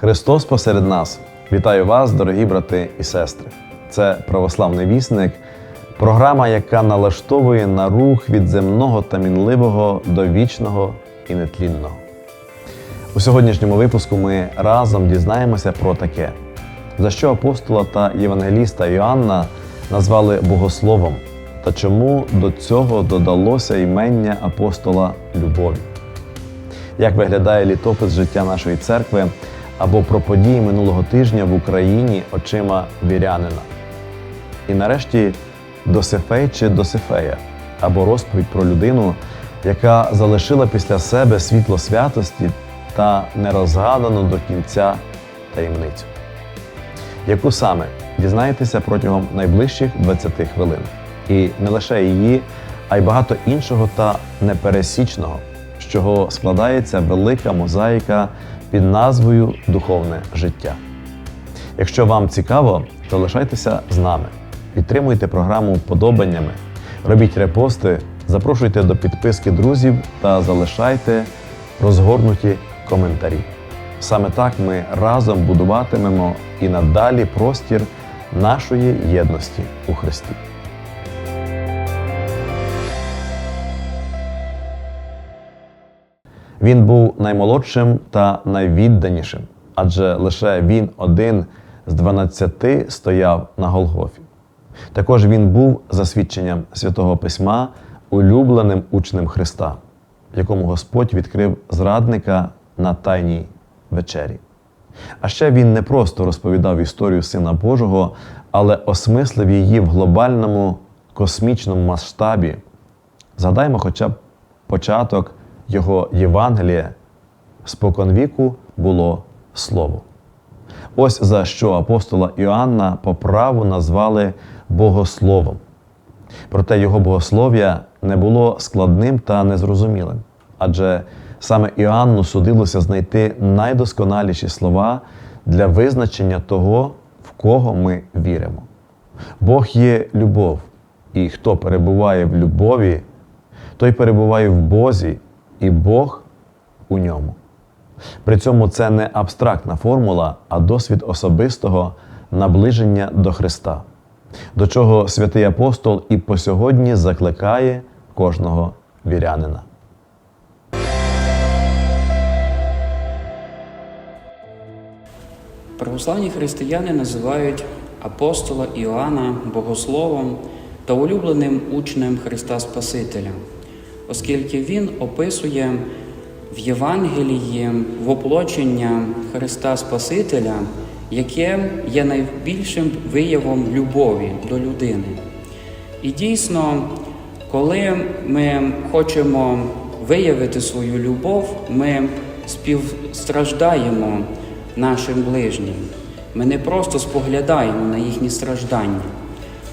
Христос посеред нас. Вітаю вас, дорогі брати і сестри. Це православний вісник, програма, яка налаштовує на рух від земного та мінливого до вічного і нетлінного. У сьогоднішньому випуску ми разом дізнаємося про таке, за що апостола та євангеліста Іоанна назвали богословом, та чому до цього додалося імення апостола любові. Як виглядає літопис життя нашої церкви або про події минулого тижня в Україні очима вірянина. І нарешті Досифей чи Досифея або розповідь про людину, яка залишила після себе світло святості та нерозгадану до кінця таємницю. Яку саме дізнаєтеся протягом найближчих 20 хвилин. І не лише її, а й багато іншого та непересічного, з чого складається велика мозаїка під назвою Духовне життя. Якщо вам цікаво, то лишайтеся з нами. Підтримуйте програму вподобаннями, робіть репости, запрошуйте до підписки друзів та залишайте розгорнуті коментарі. Саме так ми разом будуватимемо і надалі простір нашої єдності у Христі. Він був наймолодшим та найвідданішим, адже лише він один з дванадцяти стояв на Голгофі. Також він був, за свідченням святого Письма, улюбленим учнем Христа, якому Господь відкрив зрадника на тайній вечері. А ще він не просто розповідав історію Сина Божого, але осмислив її в глобальному космічному масштабі. Згадаймо хоча б початок його Євангелія споконвіку було Слово. Ось за що апостола Іоанна по праву назвали богословом. Проте його богослов'я не було складним та незрозумілим, адже саме Іоанну судилося знайти найдосконаліші слова для визначення того, в кого ми віримо. Бог є любов, і хто перебуває в любові, той перебуває в Бозі, і Бог у ньому. При цьому це не абстрактна формула, а досвід особистого наближення до Христа, до чого святий апостол і по сьогодні закликає кожного вірянина. Православні християни називають апостола Іоанна богословом та улюбленим учнем Христа Спасителя, оскільки він описує в Євангелії воплочення Христа Спасителя, яке є найбільшим виявом любові до людини. І дійсно, коли ми хочемо виявити свою любов, ми співстраждаємо нашим ближнім. Ми не просто споглядаємо на їхні страждання.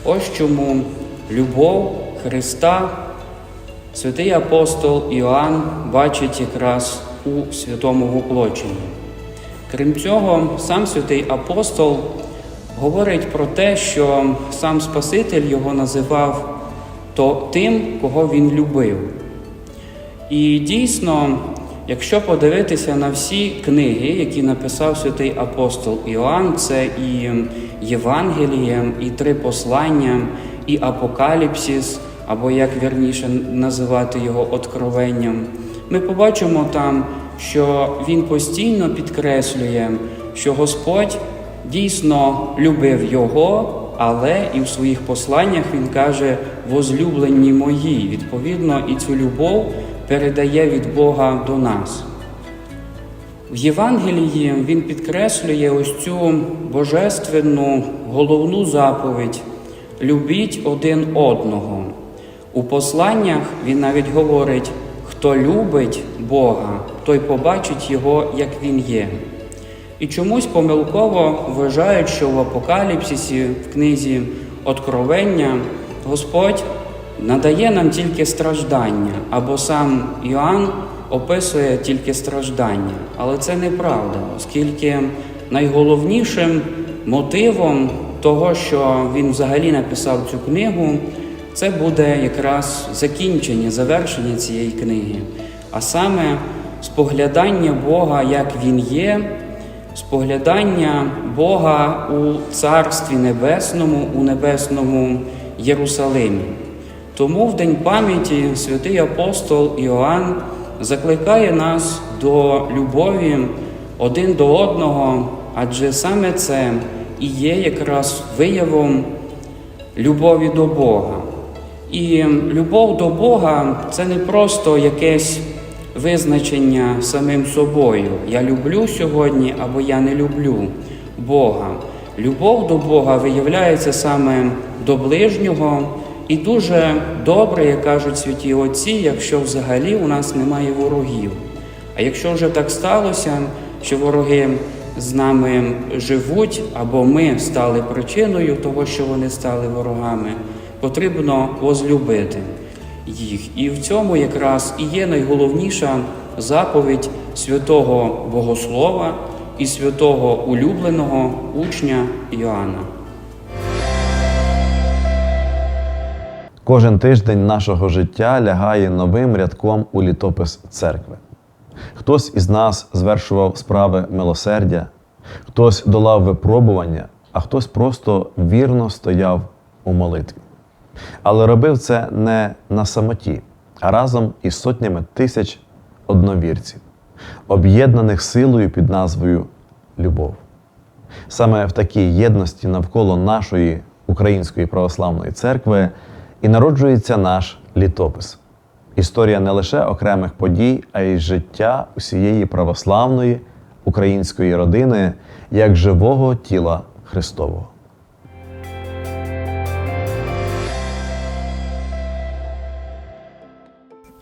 Ось чому любов Христа святий апостол Іоанн бачить якраз у святому воплоченні. Крім цього, сам святий апостол говорить про те, що сам Спаситель його називав то тим, кого він любив. І дійсно, якщо подивитися на всі книги, які написав святий апостол Іоанн, це і Євангеліє, і три послання, і Апокаліпсис, або як вірніше називати його откровенням, ми побачимо там, що він постійно підкреслює, що Господь дійсно любив його, але і в своїх посланнях він каже возлюблені мої. Відповідно, і цю любов передає від Бога до нас. В Євангелії він підкреслює ось цю божественну головну заповідь любіть один одного. У посланнях він навіть говорить, хто любить Бога, той побачить Його, як Він є. І чомусь помилково вважають, що в Апокаліпсисі, в книзі Откровення, Господь надає нам тільки страждання, або сам Іоанн описує тільки страждання. Але це неправда, оскільки найголовнішим мотивом того, що він взагалі написав цю книгу, це буде якраз закінчення, завершення цієї книги, а саме споглядання Бога, як Він є, споглядання Бога у Царстві Небесному, у Небесному Єрусалимі. Тому в День пам'яті святий апостол Іоанн закликає нас до любові один до одного, адже саме це і є якраз виявом любові до Бога. І любов до Бога це не просто якесь визначення самим собою. Я люблю сьогодні або я не люблю Бога. Любов до Бога виявляється саме до ближнього, і дуже добре, як кажуть святі Отці, якщо взагалі у нас немає ворогів. А якщо вже так сталося, що вороги з нами живуть, або ми стали причиною того, що вони стали ворогами, потрібно возлюбити їх. І в цьому якраз і є найголовніша заповідь святого Богослова і святого улюбленого учня Іоанна. Кожен тиждень нашого життя лягає новим рядком у літопис церкви. Хтось із нас звершував справи милосердя, хтось долав випробування, а хтось просто вірно стояв у молитві. Але робив це не на самоті, а разом із сотнями тисяч одновірців, об'єднаних силою під назвою Любов. Саме в такій єдності навколо нашої Української православної церкви і народжується наш літопис. Історія не лише окремих подій, а й життя усієї православної української родини як живого тіла Христового. –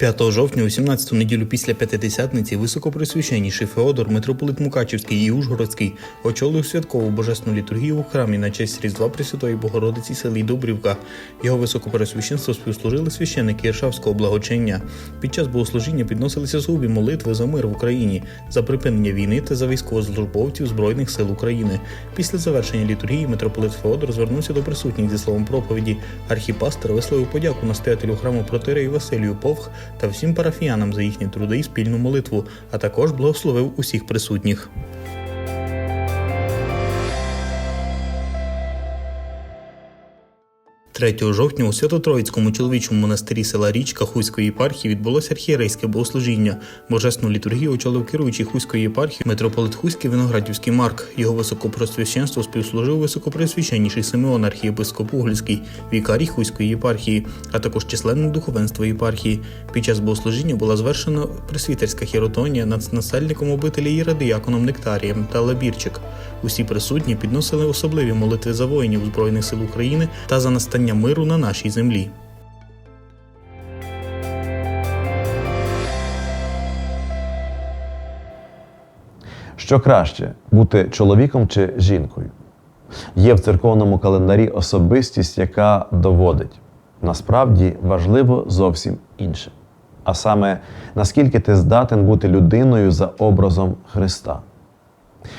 5 жовтня, у 17-ту неділю після П'ятидесятниці, високопресвященніший Феодор, митрополит Мукачівський і Ужгородський, очолив святкову божественну літургію у храмі на честь Різдва Пресвятої Богородиці селі Добрівка. Його високопресвященство співслужили священники Іршавського благочення. Під час богослужіння підносилися згубі молитви за мир в Україні, за припинення війни та за військовослужбовців Збройних сил України. Після завершення літургії митрополит Феодор звернувся до присутніх зі словом проповіді. Архіпастер висловив подяку настоятелю храму Протерею Василію Повх та всім парафіянам за їхні труди і спільну молитву, а також благословив усіх присутніх. – 3 жовтня у Свято-Троїцькому чоловічому монастирі села Річка Хуської єпархії відбулося архієрейське богослужіння. Божесну літургію очолив керуючий Хуської єпархії митрополит Хуський Виноградівський Марк. Його високопросвященство співслужив високопресвященніший Симеон архієпископ Угольський, вікарій Хуської єпархії, а також численне духовенство єпархії. Під час богослужіння була звершена пресвітерська хіротонія над насельником обителі і радіяконом Нектарієм та Лабірчик. Усі присутні підносили особливі молитви за воїнів Збройних сил України та за настання миру на нашій землі. Що краще бути чоловіком чи жінкою? Є в церковному календарі особистість, яка доводить насправді важливо зовсім інше. А саме, наскільки ти здатен бути людиною за образом Христа.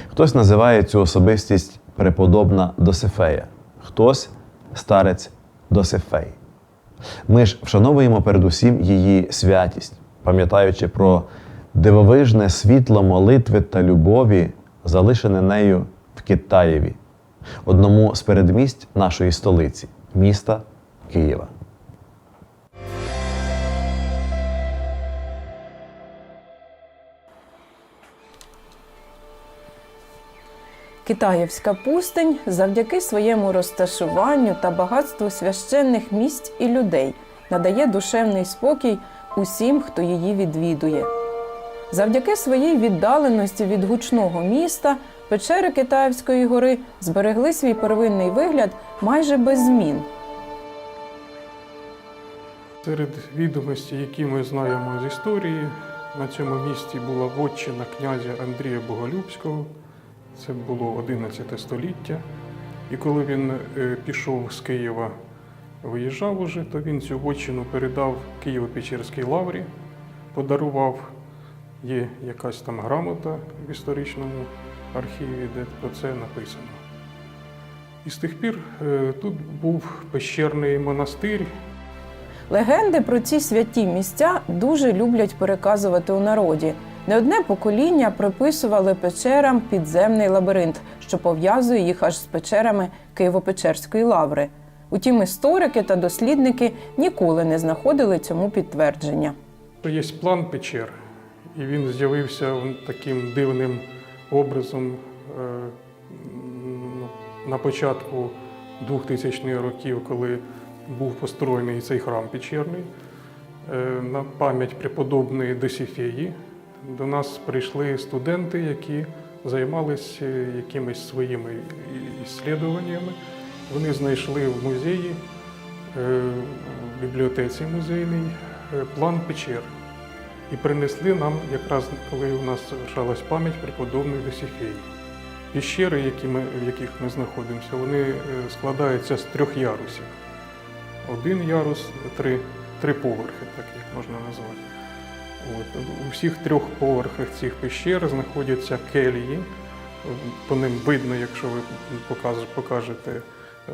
Хтось називає цю особистість преподобна Досифея, хтось старець Досифей. Ми ж вшановуємо передусім її святість, пам'ятаючи про дивовижне світло молитви та любові, залишене нею в Китаєві, одному з передмість нашої столиці, міста Києва. Китаївська пустень завдяки своєму розташуванню та багатству священних місць і людей надає душевний спокій усім, хто її відвідує. Завдяки своїй віддаленості від гучного міста печери Китаївської гори зберегли свій первинний вигляд майже без змін. Серед відомостей, які ми знаємо з історії, на цьому місці була вотчина князя Андрія Боголюбського. Це було 11 століття. І коли він е, пішов з Києва, виїжджав уже, то він цю вотчину передав Києво-Печерській лаврі, подарував. Є якась там грамота в історичному архіві, де про це написано. І з тих пір е, тут був пещерний монастир, Легенди про ці святі місця дуже люблять переказувати у народі. Не одне покоління приписували печерам підземний лабіринт, що пов'язує їх аж з печерами Києво-Печерської лаври. Утім, історики та дослідники ніколи не знаходили цьому підтвердження. Є план печер, і він з'явився таким дивним образом е, на початку 2000-х років, коли був построєний цей храм печерний. Е, На пам'ять преподобної Досіфеї до нас прийшли студенти, які займалися якимись своїми іслідуваннями. Вони знайшли в музеї, е, в бібліотеці музейній е, план печер і принесли нам, якраз коли у нас залишалась пам'ять преподобної Досіфеї. Піщери, які ми, в яких ми знаходимося, вони е, складаються з трьох ярусів. Один ярус, три, три поверхи, так їх можна назвати. От. У всіх трьох поверхах цих пещер знаходяться келії. По ним видно, якщо ви покаж- покажете е,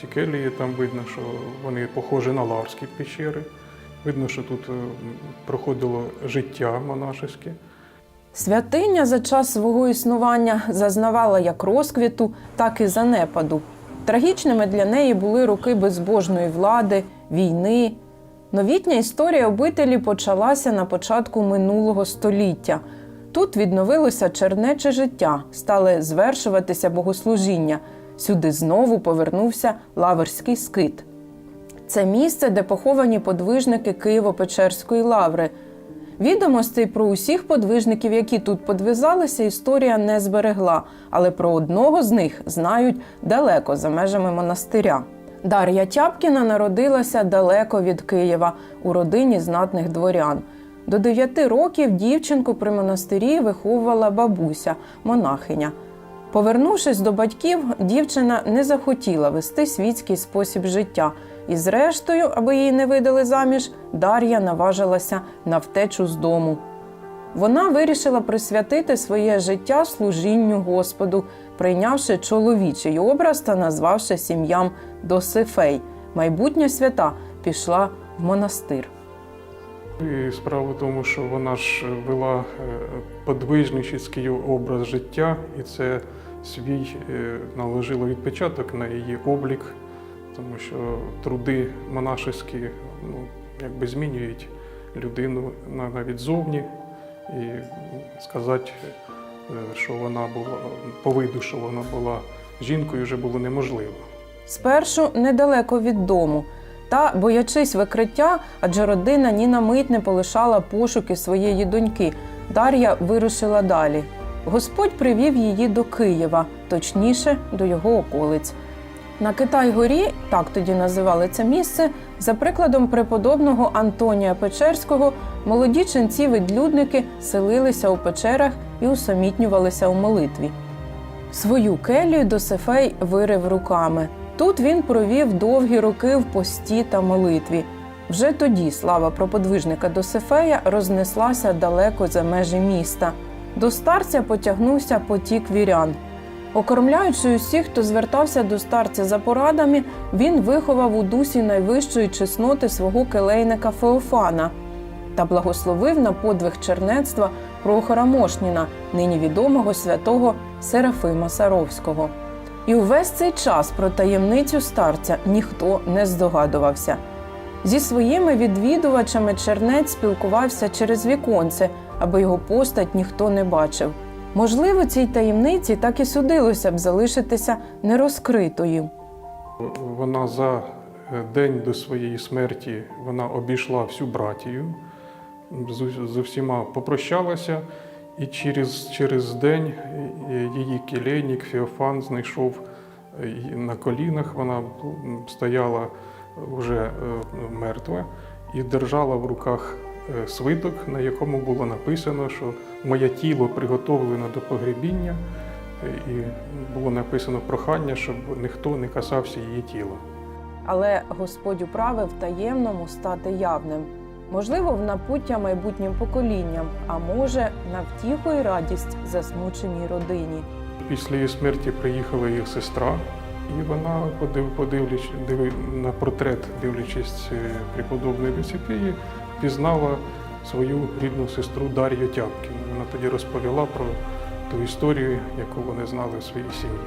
ці келії, там видно, що вони похожі на лаврські пещери. Видно, що тут е, проходило життя монашеське. Святиня за час свого існування зазнавала як розквіту, так і занепаду. Трагічними для неї були роки безбожної влади, війни. Новітня історія обителі почалася на початку минулого століття. Тут відновилося чернече життя, стали звершуватися богослужіння. Сюди знову повернувся лаверський скит. Це місце, де поховані подвижники Києво-Печерської лаври. Відомостей про усіх подвижників, які тут подвизалися, історія не зберегла, але про одного з них знають далеко за межами монастиря. Дар'я Тяпкіна народилася далеко від Києва у родині знатних дворян. До дев'яти років дівчинку при монастирі виховувала бабуся, монахиня. Повернувшись до батьків, дівчина не захотіла вести світський спосіб життя. І, зрештою, аби її не видали заміж, Дар'я наважилася на втечу з дому. Вона вирішила присвятити своє життя служінню Господу, прийнявши чоловічий образ та назвавши сім'ям Досифей. Майбутня свята пішла в монастир. І справа в тому, що вона ж вела е, подвижничий образ життя, і це свій е, наложило відпечаток на її облік, тому що труди монашеські ну, якби змінюють людину навіть зовні. І сказати, е, що вона була по виду, що вона була жінкою, вже було неможливо. Спершу недалеко від дому. Та, боячись викриття, адже родина ні на мить не полишала пошуки своєї доньки. Дар'я вирушила далі. Господь привів її до Києва, точніше, до його околиць. На Китай-горі, так тоді називали це місце, за прикладом преподобного Антонія Печерського, молоді ченці-відлюдники селилися у печерах і усамітнювалися у молитві. Свою келію Досифей вирив руками. Тут він провів довгі роки в пості та молитві. Вже тоді слава про подвижника Досифея рознеслася далеко за межі міста. До старця потягнувся потік вірян. Окормляючи усіх, хто звертався до старця за порадами, він виховав у дусі найвищої чесноти свого келейника Феофана та благословив на подвиг чернецтва Прохора Мошніна, нині відомого святого Серафима Саровського. І увесь цей час про таємницю старця ніхто не здогадувався. Зі своїми відвідувачами чернець спілкувався через віконце, аби його постать ніхто не бачив. Можливо, цій таємниці так і судилося б залишитися нерозкритою. Вона за е, день до своєї смерті вона обійшла всю братію, з, усіма попрощалася, і через, через день е, її келейник Феофан знайшов е, на колінах. Вона стояла вже мертва і держала в руках свиток, на якому було написано, що моє тіло приготовлено до погребіння. Е, І було написано прохання, щоб ніхто не касався її тіла. Але Господь управив таємному стати явним. Можливо, в напуття майбутнім поколінням, а може, на втіху і радість засмученій родині. Після її смерті приїхала її сестра, і вона, подив, подивлячись на портрет, дивлячись е, преподобної Досифії, пізнала свою рідну сестру Дар'ю Тяпкіну. Вона тоді розповіла про ту історію, яку вони знали в своїй сім'ї.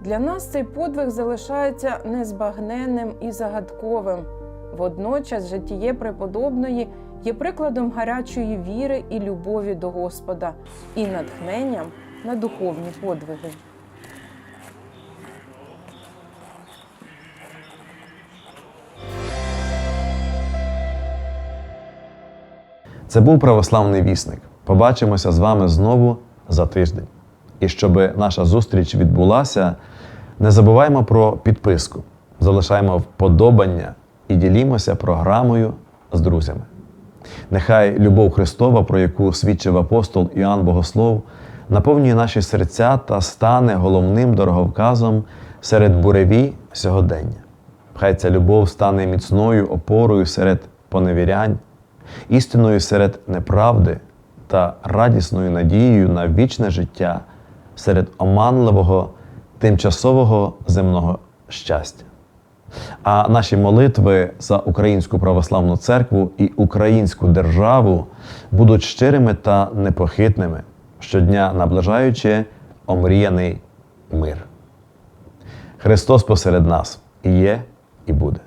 Для нас цей подвиг залишається незбагненним і загадковим. Водночас житіє преподобної є прикладом гарячої віри і любові до Господа і натхненням на духовні подвиги. Це був православний вісник. Побачимося з вами знову за тиждень. І щоб наша зустріч відбулася, не забуваємо про підписку, залишаємо вподобання і ділімося програмою з друзями. Нехай любов Христова, про яку свідчив апостол Іоанн Богослов, наповнює наші серця та стане головним дороговказом серед буревій сьогодення. Хай ця любов стане міцною опорою серед поневірянь, істиною серед неправди та радісною надією на вічне життя серед оманливого тимчасового земного щастя. А наші молитви за Українську православну церкву і українську державу будуть щирими та непохитними, щодня наближаючи омріяний мир. Христос посеред нас і є, і буде.